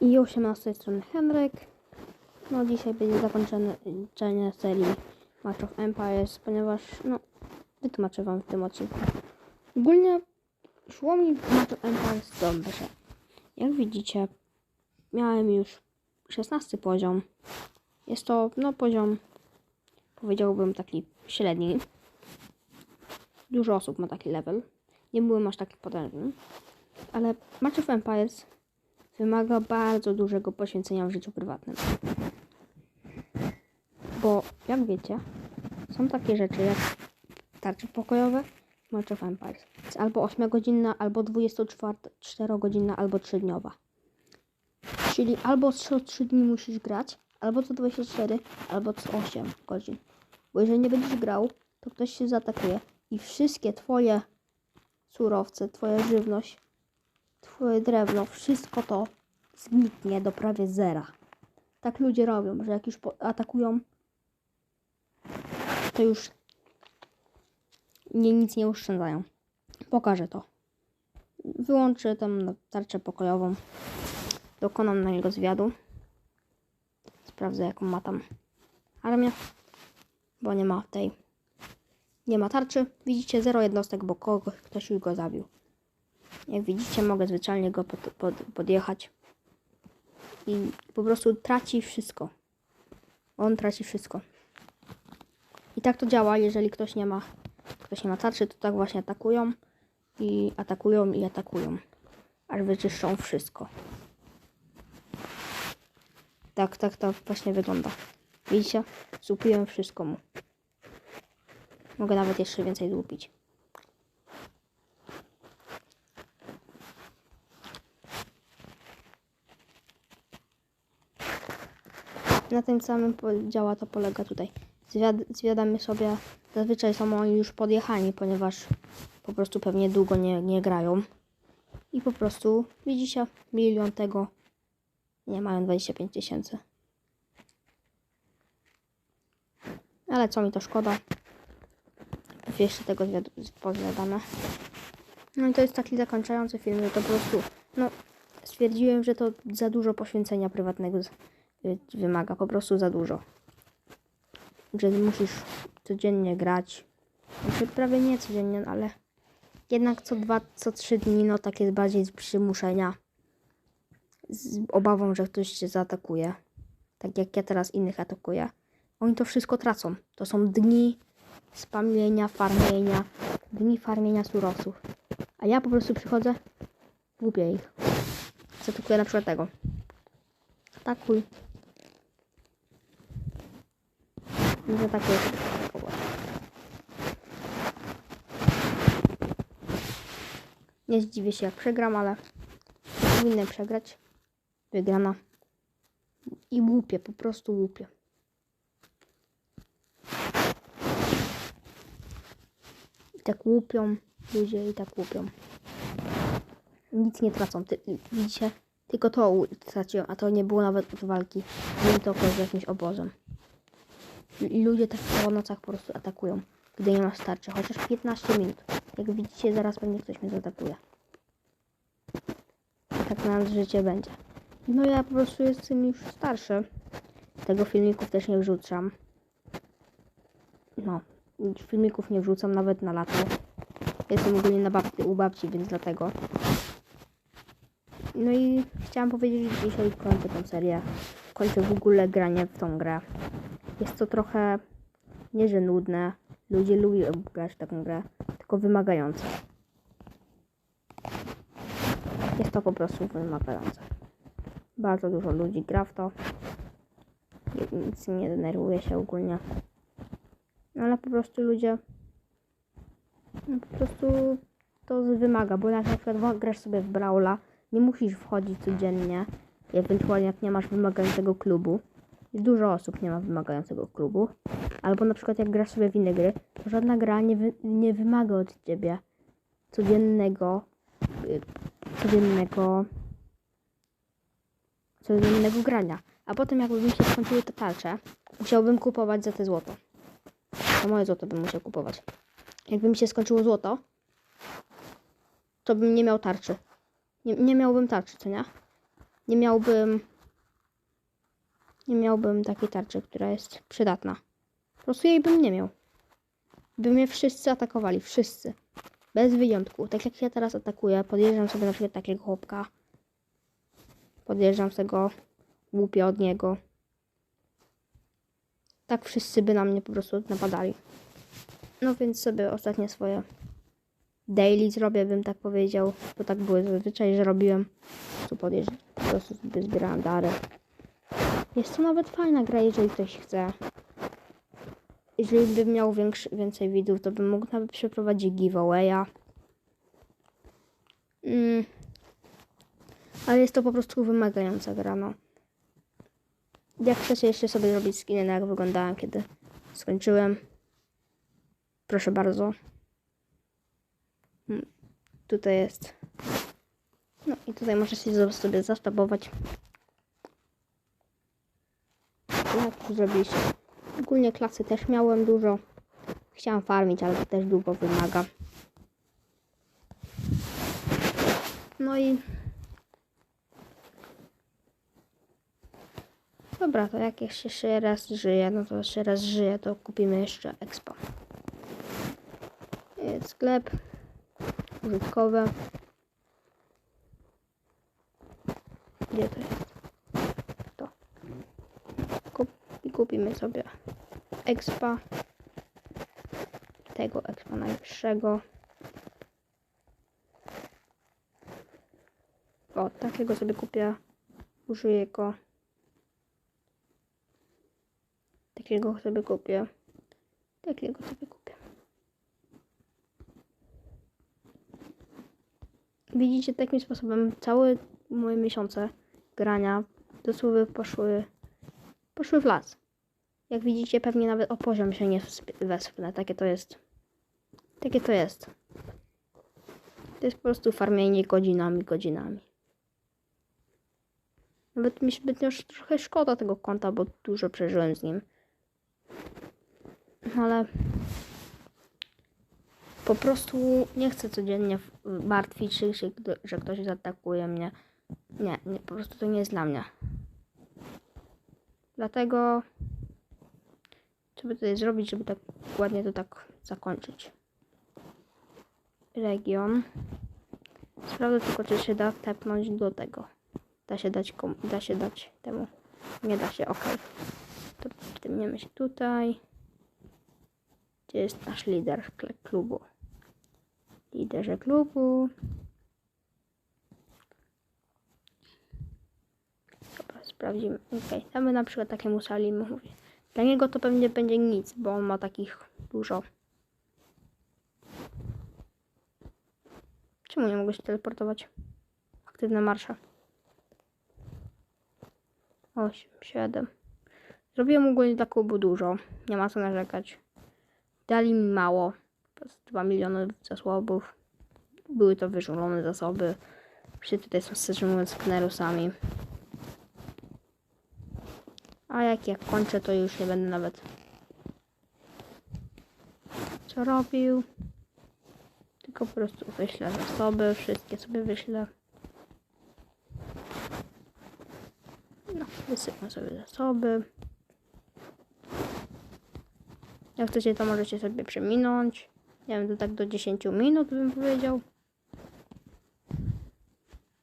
I 18 strony Henryk. No dzisiaj będzie zakończenie serii Match of Empires, ponieważ no wytłumaczę wam w tym odcinku. Ogólnie szło mi Match of Empires dobrze. Jak widzicie, miałem już 16 poziom. Jest to no poziom powiedziałbym taki średni. Dużo osób ma taki level. Nie byłem aż taki potężny. Ale Match of Empires wymaga bardzo dużego poświęcenia w życiu prywatnym. Bo, jak wiecie, są takie rzeczy jak tarcze pokojowe, Match of Empires. Jest albo 8-godzinna, albo 24-godzinna, albo 3-dniowa. Czyli albo co 3 dni musisz grać, albo co 24, albo co 8 godzin. Bo jeżeli nie będziesz grał, to ktoś się zaatakuje i wszystkie twoje surowce, twoja żywność, twoje drewno, wszystko to zniknie do prawie zera. Tak ludzie robią, że jak już atakują, to już nie, nic nie oszczędzają. Pokażę to. Wyłączę tam tarczę pokojową. Dokonam na niego zwiadu. Sprawdzę jaką ma tam armię. Bo nie ma tej. Nie ma tarczy. Widzicie zero jednostek, bo kogoś, ktoś już go zabił. Jak widzicie, mogę zwyczajnie go pod, pod, podjechać. I po prostu traci wszystko. On traci wszystko. I tak to działa, jeżeli ktoś nie ma, ktoś nie ma tarczy, to tak właśnie atakują. I atakują i atakują. Aż wyczyszczą wszystko. Tak, tak, tak właśnie wygląda. Widzicie? Zupiłem wszystko mu. Mogę nawet jeszcze więcej złupić. Na tym samym działa to polega tutaj. Zwiad, zwiadamy sobie, zazwyczaj są oni już podjechani, ponieważ po prostu pewnie długo nie, nie grają. I po prostu, widzicie, milion tego nie mają 25 tysięcy. Ale co mi to szkoda. Jeszcze tego zwiad- pozwiadamy. No i to jest taki zakończający film, że to po prostu, no, stwierdziłem, że to za dużo poświęcenia prywatnego wymaga, po prostu za dużo. Że musisz codziennie grać. Znaczy prawie nie codziennie, ale jednak co dwa, co trzy dni, no tak jest bardziej z przymuszenia. Z obawą, że ktoś cię zaatakuje. Tak jak ja teraz innych atakuję. Oni to wszystko tracą. To są dni spamienia, farmienia, dni farmienia surowców. A ja po prostu przychodzę, łupię ich. Zaatakuję na przykład tego. Atakuj. Nie zaatakuję. Nie zdziwię się jak przegram, ale powinien przegrać. Wygrana. I łupię, po prostu łupię. I tak łupią ludzie i tak łupią. Nic nie tracą. Ty, widzicie? Tylko to straciłem, a to nie było nawet walki. Nie to z jakimś obozem. Ludzie tak po nocach po prostu atakują, gdy nie ma starczy. Chociaż 15 minut. Jak widzicie, zaraz pewnie ktoś mnie zaatakuje. Tak na życie będzie. No ja po prostu jestem już starszy. Tego filmików też nie wrzucam. No, filmików nie wrzucam nawet na lato. Jestem ogólnie na babci, u babci, więc dlatego. No i chciałam powiedzieć, że dzisiaj kończę tę serię. Kończę w ogóle granie w tą grę. Jest to trochę nie, że nudne. Ludzie lubią grać taką grę, tylko wymagające. Jest to po prostu wymagające. Bardzo dużo ludzi gra w to. Nic nie denerwuje się ogólnie. No, ale po prostu ludzie no, po prostu to wymaga, bo jak na przykład grasz sobie w Brawla, nie musisz wchodzić codziennie, ewentualnie jak nie masz wymagającego klubu. Dużo osób nie ma wymagającego klubu. Albo na przykład jak grasz sobie w inne gry, to żadna gra nie, wy, nie wymaga od ciebie codziennego y, codziennego codziennego grania. A potem jakby mi się skończyły te tarcze, musiałbym kupować za te złoto. To moje złoto bym musiał kupować. Jakby mi się skończyło złoto, to bym nie miał tarczy. Nie, nie miałbym tarczy, co nie? nie miałbym nie miałbym takiej tarczy, która jest przydatna. Po prostu jej bym nie miał. By mnie wszyscy atakowali, wszyscy. Bez wyjątku. Tak jak ja teraz atakuję, podjeżdżam sobie na przykład takiego chłopka. Podjeżdżam tego, łupię od niego. Tak wszyscy by na mnie po prostu napadali. No więc sobie ostatnie swoje daily zrobię, bym tak powiedział. Bo tak było zazwyczaj, że robiłem. Tu podjeżdżam, po prostu sobie zbierałem dary. Jest to nawet fajna gra, jeżeli ktoś chce. Jeżeli bym miał większy, więcej widzów, to bym mógł nawet przeprowadzić giveawaya. Mm. Ale jest to po prostu wymagająca gra, no. Jak chcecie jeszcze sobie zrobić skiny, no jak wyglądałem, kiedy skończyłem. Proszę bardzo. Mm, Tutaj jest. No i tutaj możecie sobie zastabować. Jak to zrobić? Ogólnie klasy też miałem dużo. Chciałam farmić, ale to też długo wymaga. No i... Dobra, to jak jeszcze raz żyję, no to jeszcze raz żyję, to kupimy jeszcze expo. Jest sklep. Użytkowe. Gdzie to jest? To. Kup I kupimy sobie expa. Tego expa najwyższego. O, takiego sobie kupię. Użyję go. Takiego sobie kupię. Takiego sobie kupię. Widzicie, takim sposobem całe moje miesiące grania dosłownie poszły, poszły w las. Jak widzicie, pewnie nawet o poziom się nie wespnę. Takie to jest. Takie to jest. To jest po prostu farmienie godzinami, godzinami. Nawet mi zbytnio już trochę szkoda tego konta, bo dużo przeżyłem z nim. Ale po prostu nie chcę codziennie martwić się, że ktoś zaatakuje mnie. Nie, nie, po prostu to nie jest dla mnie. Dlatego co by tutaj zrobić, żeby tak ładnie to tak zakończyć. Region. Sprawdzę tylko, czy się da tepnąć do tego. Da się dać, kom- da się dać temu. Nie da się, ok. To tepniemy się tutaj. Gdzie jest nasz lider klubu? Liderze klubu. Dobra, sprawdzimy. Ok, damy na przykład takiemu Salimu. Mówię. Dla niego to pewnie będzie nic, bo on ma takich dużo. Czemu nie mogę się teleportować? Aktywne marsze. 8, 7. Zrobiłem ogólnie dla klubu dużo. Nie ma co narzekać. Dali mi mało. 2 miliony zasobów. Były to wyżulone zasoby. Wszyscy tutaj są szczerze mówiąc sknerusami. A jak ja kończę, to już nie będę nawet co robił. Tylko po prostu wyślę zasoby, wszystkie sobie wyślę. No, wysypam sobie zasoby. Jak chcecie, to możecie sobie przeminąć. Nie wiem, to tak do 10 minut bym powiedział.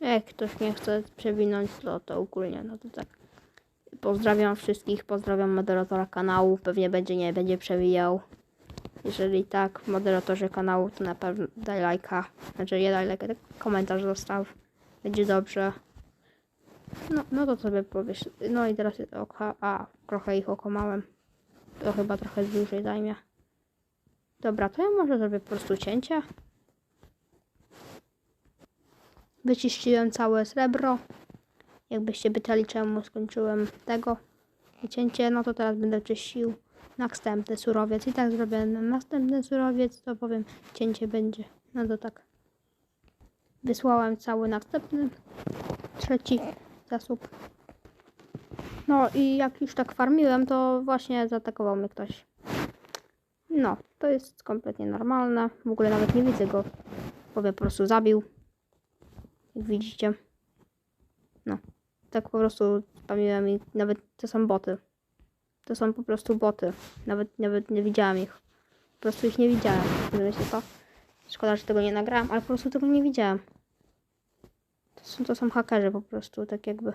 Jak ktoś nie chce przewinąć, to, to ogólnie, no to tak. Pozdrawiam wszystkich, pozdrawiam moderatora kanału. Pewnie będzie nie będzie przewijał. Jeżeli tak, moderatorze kanału, to na pewno daj lajka. Znaczy nie daj lajka, komentarz zostaw. Będzie dobrze. No, no to sobie powiesz. No i teraz oka. A, trochę ich okomałem. To chyba trochę dłużej zajmie. Dobra, to ja może zrobię po prostu cięcie. Wyczyściłem całe srebro. Jakbyście pytali, czemu skończyłem tego cięcie, no to teraz będę czyścił następny surowiec. I tak zrobię na następny surowiec, to powiem, cięcie będzie. No to tak. Wysłałem cały następny, trzeci zasób. No i jak już tak farmiłem, to właśnie zaatakował mnie ktoś. No, to jest kompletnie normalne. W ogóle nawet nie widzę go, mnie po prostu zabił. Jak widzicie. No. Tak po prostu spamiłem i nawet to są boty. To są po prostu boty. Nawet, nawet nie widziałam ich. Po prostu ich nie widziałem. Rozumiecie to? Szkoda, że tego nie nagrałam, ale po prostu tego nie widziałem. To są, to są hakerzy po prostu, tak jakby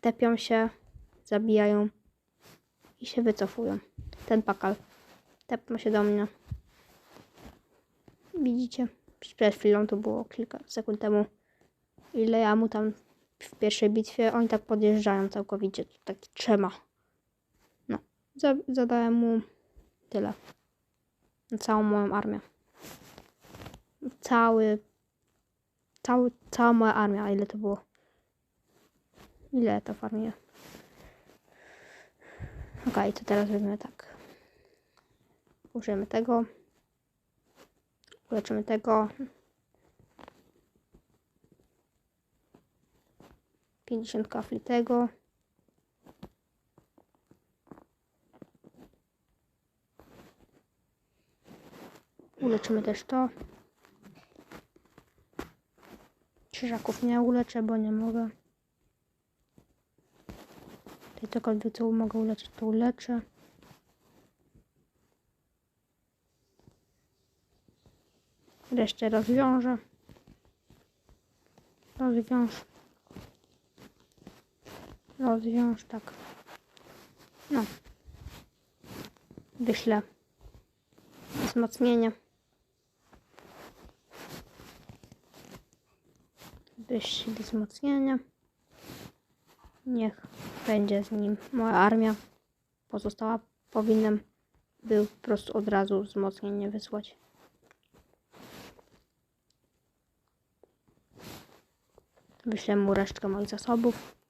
tepią się, zabijają i się wycofują. Ten pakal tepnął się do mnie. Widzicie? Przed chwilą to było kilka sekund temu. Ile ja mu tam w pierwszej bitwie, oni tak podjeżdżają całkowicie, tak trzema. No, za, zadałem mu tyle. Całą moją armię. Cały, cały, cała moja armia, ile to było? Ile to w armii? Okej, to teraz robimy tak. Użyjemy tego. Uleczymy tego. 50 kafli tego. Uleczymy też to. Krzyżaków nie uleczę, bo nie mogę. Tutaj cokolwiek co mogę uleczyć, to uleczę. Resztę rozwiążę. Rozwiąż. Rozwiąż, tak. No. Wyślę wzmocnienie. Wyślij wzmocnienie. Niech będzie z nim moja armia. Pozostała powinnam był po prostu od razu wzmocnienie wysłać. Wyślę mu resztkę moich zasobów.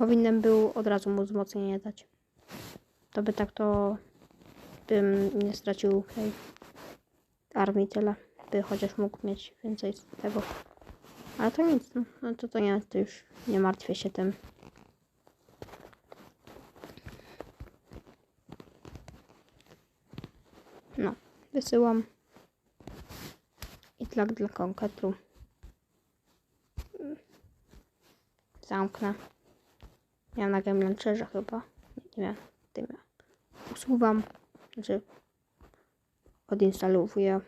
Powinienem był od razu mu wzmocnienie dać. To by tak to bym nie stracił tej armii tyle. By chociaż mógł mieć więcej z tego. Ale to nic, no, no to, to nie, to już nie martwię się tym. No, wysyłam. I tlak dla konkretu. Zamknę. Miałam na game launcherze chyba. Nie, wiem. Tym ja. Usuwam. Znaczy odinstalowuję.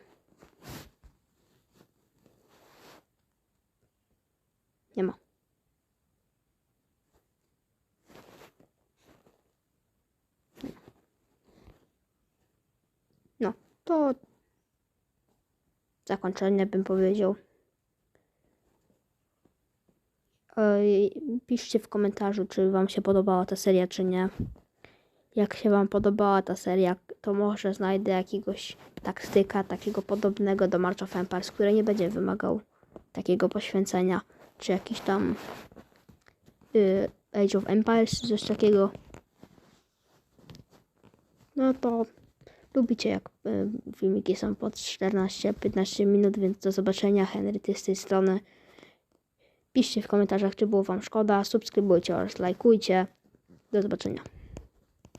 Nie ma. No, to zakończenie bym powiedział. Piszcie w komentarzu, czy Wam się podobała ta seria, czy nie. Jak się Wam podobała ta seria, to może znajdę jakiegoś taktyka, takiego podobnego do March of Empires, który nie będzie wymagał takiego poświęcenia, czy jakiś tam y, Age of Empires, coś takiego. No to lubicie, jak y, filmiki są po 14-15 minut, więc do zobaczenia. Henry, ty z tej strony. Piszcie w komentarzach, czy było Wam szkoda. Subskrybujcie oraz lajkujcie. Do zobaczenia.